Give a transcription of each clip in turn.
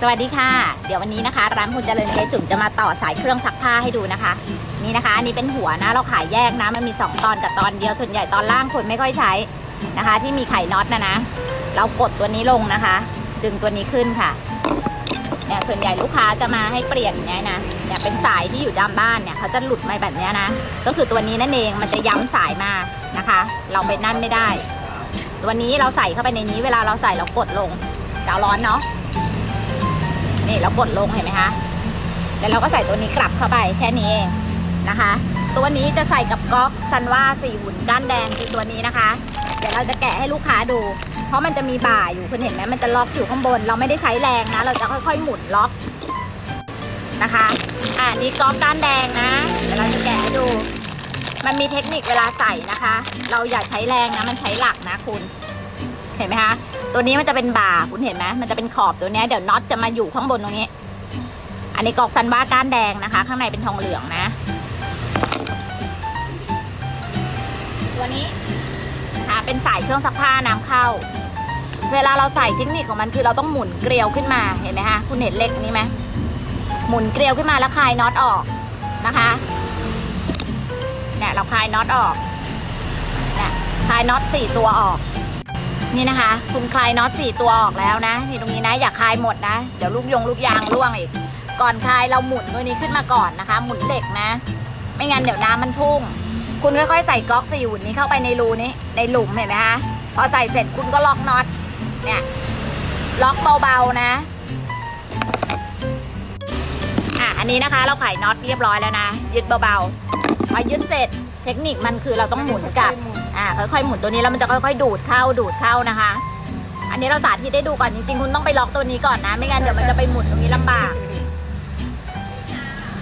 สวัสดีค่ะ เดี๋ยววันนี้นะคะ ร้านคุณเจริญเจ๊จุ๋มจะมาต่อสายเครื่องซักผ้าให้ดูนะคะ นี่นะคะ อันนี้เป็นหัวนะเราขายแยกนะมันมี 2 ตอนกับตอนเดียวส่วนใหญ่ตอนล่างคนไม่ค่อยใช้นะคะ ที่มีไข่น็อตนะนะ เรากดตัวนี้ลงนะคะ ดึงตัวนี้ขึ้นค่ะเนี่ยส่วนใหญ่ลูกค้าจะมาให้เปลี่ยนเนี่ยนะเนี่ยเป็นสายที่อยู่ด้านบ้านเนี่ยเขาจะหลุดมาแบบเนี้ยนะ ก็คือตัวนี้นั่นเองมันจะย้ำสายมานะคะ เราไปนั่นไม่ได้ ตัวนี้เราใส่เข้าไปในนี้เวลาเราใส่เรากดลงกาวร้อนเนาะ นี่เรากดลงเห็นไหมคะแล้วเราก็ใส่ตัวนี้กลับเข้าไปแค่นี้เองนะคะ ตัวนี้จะใส่กับก๊อกซันว่าสี่หุ่นก้านแดงคือตัวนี้นะคะ เดี๋ยวเราจะแกะให้ลูกค้าดู เพราะมันจะมีบ่าอยู่คุณเห็นไหมมันจะล็อกอยู่ข้างบน เราไม่ได้ใช้แรงนะ เราจะค่อยๆหมุนล็อกนะคะ อ่านี่ก๊อกก้านแดงนะ เดี๋ยวเราจะแกะให้ดู มันมีเทคนิคเวลาใส่นะคะ เราอย่าใช้แรงนะ มันใช้หลักนะคุณ เห็นไหมคะตัวนี้มันจะเป็นบ่าคุณเห็นไหมมันจะเป็นขอบตัวนี้เดี๋ยวน็อตจะมาอยู่ข้างบนตรงนี้ อันนี้กอกซันว่าก้านแดงนะคะ ข้างในเป็นทองเหลืองนะ ตัวนี้นะคะเป็นสายเครื่องซักผ้าน้ำเข้า เวลาเราใส่เทคนิคของมันคือเราต้องหมุนเกลียวขึ้นมาเห็นไหมคะคุณเห็นเล็กนี้ไหมหมุนเกลียวขึ้นมาแล้วคลายน็อตออกนะคะเนี่ยเราคลายน็อตออกเนี่ยคลายน็อตสี่ตัวออก นี่นะคะ คุณคลายน็อตสี่ตัวออกแล้วนะนี่ตรงนี้นะอย่าคลายหมดนะ เดี๋ยวลูกยงลูกยางร่วงอีก ก่อนคลายเราหมุนตัวนี้ขึ้นมาก่อนนะคะ หมุนเหล็กนะ ไม่งั้นเดี๋ยวน้ำมันพุ่ง คุณค่อยๆใส่ก๊อกสี่หุ่นนี้เข้าไปในรูนี้ ในหลุมเห็นไหมคะพอใส่เสร็จคุณก็ล็อกน็อตเนี่ยล็อกเบาๆนะอะอันนี้นะคะ เราไขน็อตเรียบร้อยแล้วนะยึดเบาๆ พอยึดเสร็จเทคนิคมันคือเราต้องหมุนกลับอ่าค่อยๆหมุนตัวนี้แล้วมันจะค่อยๆ ดูดเข้าดูดเข้านะคะ อันนี้เราสาธิตได้ดูก่อนจริงๆคุณต้องไปล็อกตัวนี้ก่อนนะ ไม่งั้นเดี๋ยวมันจะไปหมุนตรงนี้ลำบาก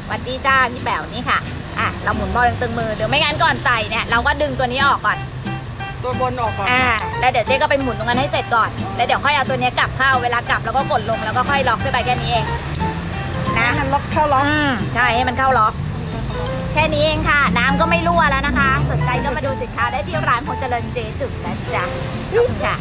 หวัดดีจ้าพี่แป๋วนี่ค่ะอะเราหมุนบอลตึงมือเดี๋ยวไม่งั้นก่อนใส่เนี่ยเราก็ดึงตัวนี้ออกก่อนตัวบนออกก่อนอ่าแล้วเดี๋ยวเจ๊ก็ไปหมุนตรงนั้นให้เสร็จก่อน แล้วเดี๋ยวค่อยเอาตัวนี้กลับเข้าเวลากลับแล้วก็กดลงแล้วก็ค่อยล็อกขึ้นไปแค่นี้เองนะมันล็อกเข้าล็อกอืมใช่ให้มันเข้าล็อก แค่นี้เองค่ะ น้ำก็ไม่รั่วแล้วนะคะ สนใจก็มาดูสินค้าได้ที่ร้านพลเจริญเจจุดนะจ๊ะขอบคุณค่ะ